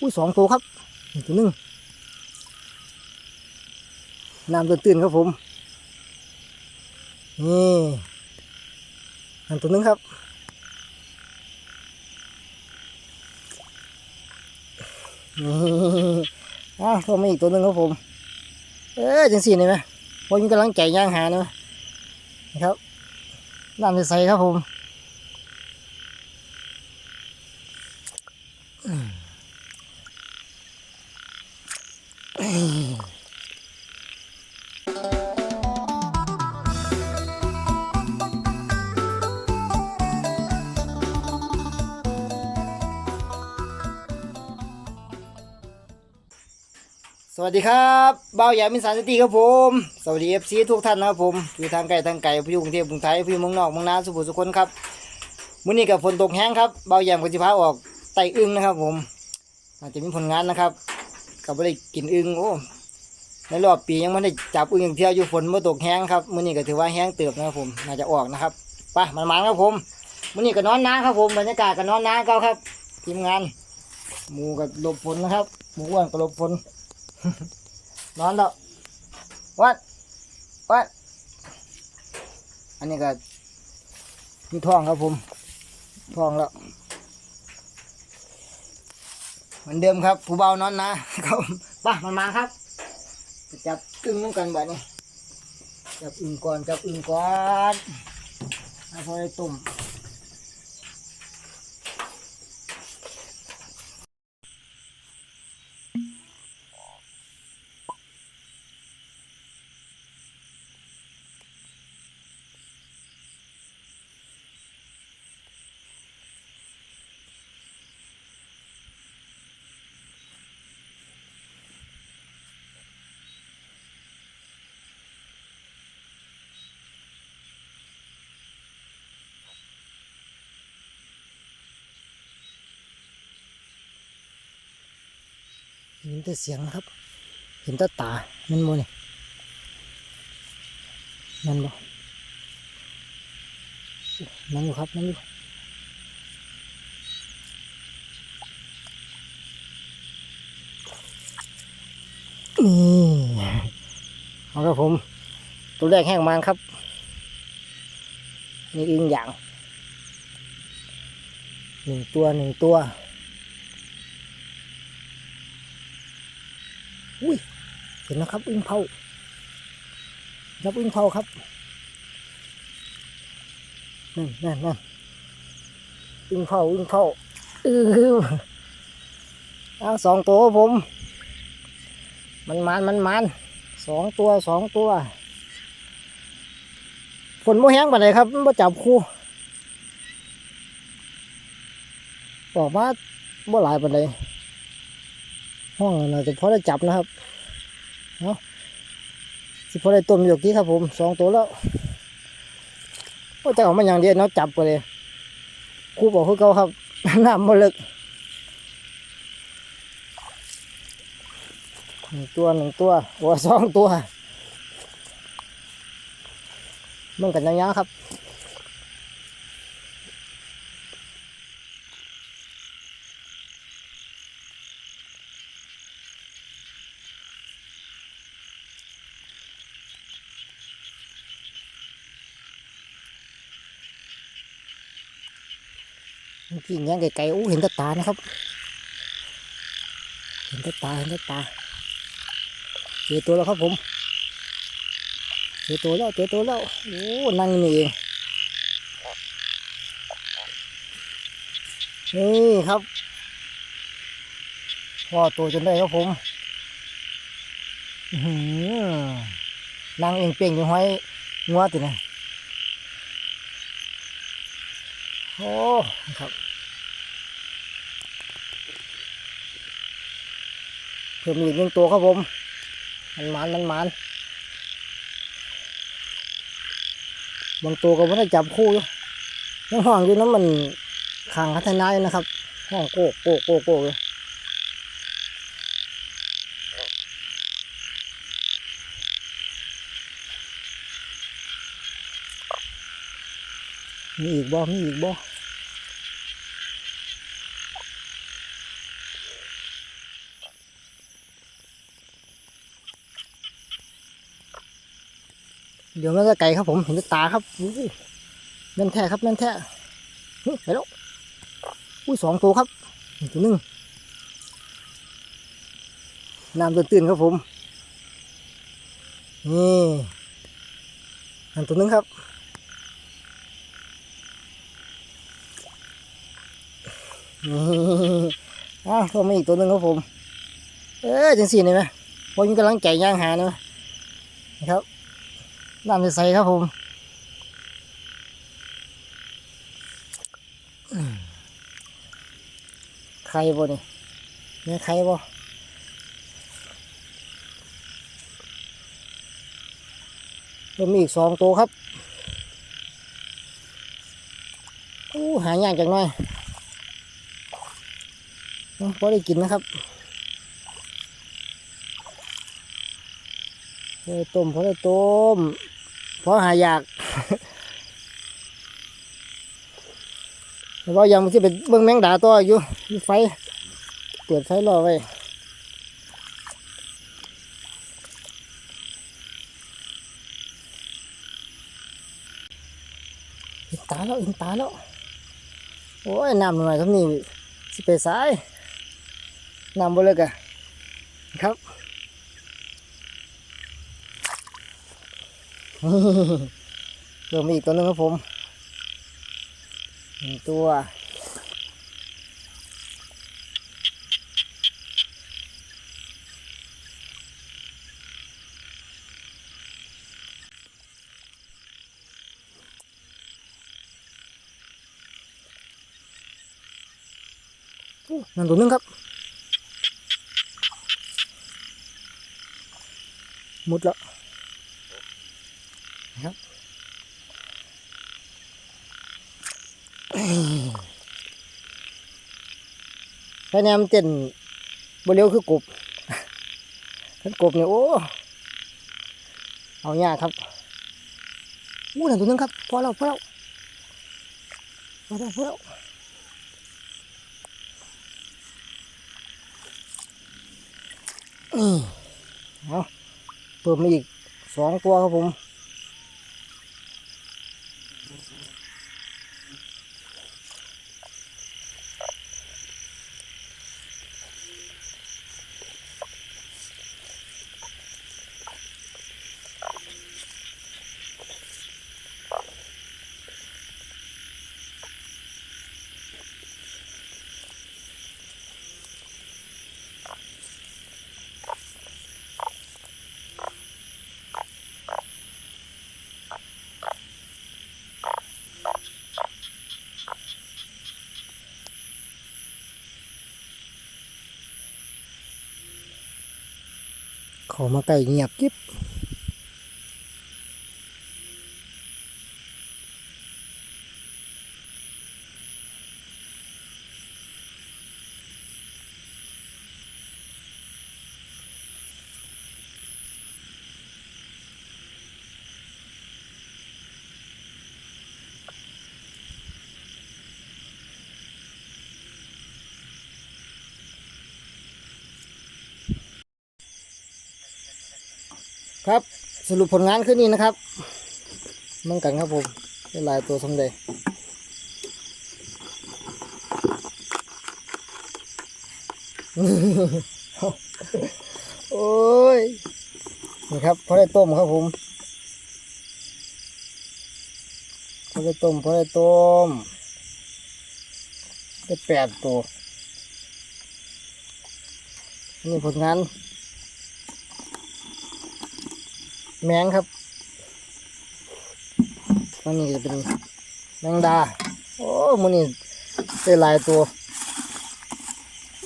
อุ้ยสองตัวครับนี่ตัวนึงน้ำตื้นๆครับผมนี่อันตัวนึงครับนี่อ้าวก็มีอีกตัวนึงครับผม เอ้ยจังสี่นี่ไหมผมกำลังใจย่างหาเนะนะครับน้ำใสๆครับผม สวัสดีครับเบาหญ่มินสารสติครับผม สวัสดีเอฟซีทุกท่านนะครับผมอยู่ทางไกลทางไกลพี่ยุงเทพกรุงไทยพี่อยู่เมืองนอกเมืองนาสุขุสุขนครับมื้อนี้กับฝนตกแห้งครับเบาใหญ่กับจิพาออกไตอึ้งนะครับ ผมอาจจะมีผลงานนะครับกับไม่ได้กินอึ้งโอ้ในรอบปียังไม่ได้จับอึ้งอย่างเที่ยวอยู่ฝนเมาตกแห้งครับมื้อนี้ก็ถือว่าแห้งเติบนะครับผมน่าจะออกนะครับไปมันมาครับผมมื้อนี้ก็นอนน้าครับผมบรรยากาศก็นอนน้าเก่าครับทีมงานหมูกับหลบฝนนะครับหมูอ้วนกับหลบฝน นอนแล้ววัดวัดอันนี้ก็มีท้องครับผมท้องแล้วเหมือนเดิมครับผู้เบานอนนะครับป่ะมันมาครับจับอึ้งน้ำกันแบ่นี้จับอึ้งก่อนจับอึ้งก่อนให้พอได้ตุ่ม เห็นแต่เสียงครับ เห็นแต่ตา มันโมนี่นั่นบ่นั่นอยู่ครับนั่นอยู่นี่เอาครับผม ตัวแรกแห้งมันครับนี่อึ้งอย่างหนึ่งตัวหนึ่งตัว อุ้ยเห็นนะครับอึ้งเผารับอึ้งเผาครับนั่นนั่นนั่นอึ้งเผาอึ้งเผาอือเอาสองตัวผม มันมันมันมันสองตัวสองตัวฝนโมแห้งปานใดครับมันบ่จับคู่ออกมาบ่หลายปานใด ห้องน่าจะพอได้จับนะครับเนาะสิพอได้ต้มอยู่กี้ครับผมสองตัวแล้วโอ้แต่ออกมาอย่างเดียวเนาะจับไปเลยครูบอกคือเขาครับน้ำมันลึกหนึ่งตัวหนึ่งตัวโอ้สองตัวมันกันยาวๆครับ กินยังไกลๆอู้เห็นต่ตานะครับ เห็นต่ตาเห็นต่ตาเจอตัวแล้วครับผมเจอตัวแล้วเจอตัวแล้วโอ้นั่งนี่เองนี่ครับพ่อตัวจนได้ครับผมหือนั่งเองเป่งอยู่ห้อยงัวตินะ โอ้ครับ เพิ่มอีกหนึ่งตัวครับผม มันมันมันมันบางตัวก็ไม่ได้จับคู่อยู่ยังห้องอยู่นั้นมันขังพัฒนาอยู่นะครับ ห้องโกโก้โก้โก้เลยมีอีกบ่ มีอีกบ่ เดี๋ยวมันจะไก่ครับผมเห็นตาครับแม่นแท้ครับแม่นแท้ไปแล้วอุ้ยสองตัวครับตัวหนึงน้ำตื้นๆครับผมนี่อันตัวหนึงครับนี่อ้าวตัวมาอีกตัวหนึงครับผม เออจังสี่นี่ไหมผมกำลังใจย่างหาเนาะนะครับ น้ำใสๆครับผมไข่บ่นี่เนี่ยไข่บ่เริ่มมีอีกสองตัวครับอู้หายากจังหน่อยพอได้กินนะครับพอได้ต้มพอได้ต้ม พอหายากแต่ว่ายังที่เป็นเบิ้องแมงดาตัวอยู่มีไฟ เปิดไฟรอไว้เห็นตาแล้วเห็นตาแล้ว โอ้ยน้ำหน่อยครับนี่สิไปซายน้ำบ่เลิกอะครับ เริ่มอีกตัวหนึงครับผมหนึ่งตัวนั่นตัวหนึงครับมุดแล้ว พยายามเต้นบเร็วคือกบถ้ากบเนี่ยโอ้เอายากครับอู้หนั่นตัวนึงครับพอแล้วพอแล้วพอแล้วพอแล้วนี่เอาเพิ่มมาอีกสองตัวครับผม เขามาใกล้เงียบกิ๊บ ครับสรุปผลงานขึ้นนี้นะครับเมือนกันครับผมได้ลายตัวสมเด็จโอ้ยนี่ครับพอได้ต้มครับผมพอได้ต้มพอได้ต้มได้แปดตัวนี่ผลงาน แมงครับอันนี้จะเป็นแมงดา โอ้มันนี่ได้หลายตัว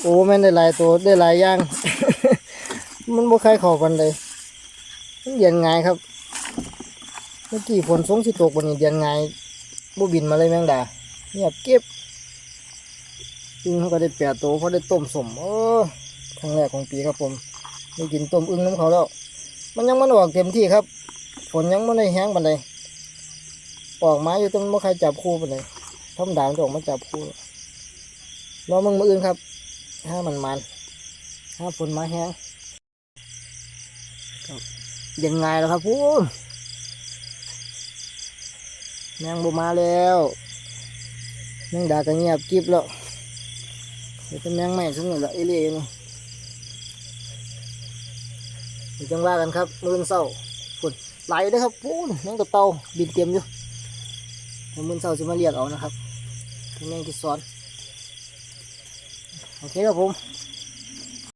โอ้แม่นได้หลายตัวได้หลายอย่าง มันบ่ใครข้ากันเลยมันเดียนง่ายครับ เมื่อกี้ฝนสงสิตกบนนี้เดียนง่ายบ่บินมาเลยแมงดาเงียบเก็บอึ้งเขาก็ได้แปดตัวเพราะได้ต้มสมโอ้ครั้งแรกของปีครับผมได้กินต้มอึ้งน้ำเขาแล้ว มันยังมันออกเต็มที่ครับ ฝนยังไม่ได้แห้งปันใดออกมาอยู่ต้นไม่ใครจับคู่ปันใดธรรมดามจะออกมาจับคู่รอมึงมืออื่นครับถ้ามันมันถ้าฝนมาแห้งยังไงล่ะครับพูแมงบ่มาแล้วแมงดาก็เงียบกิบแล้วเดี๋ยวเป็นแมงใหม่ซึ่งนี่ละเอเลี่ยอยู่เนาะเดี๋ยว จังว่ากันครับมือนเศร้าฝนไหลนะครับปูนนั่งกับเตาบินเต็มอยู่เดี๋ยวมื้อนเศร้าจะมาเรียกเอานะครับนแมงที่ซ้อนโอเคครับผม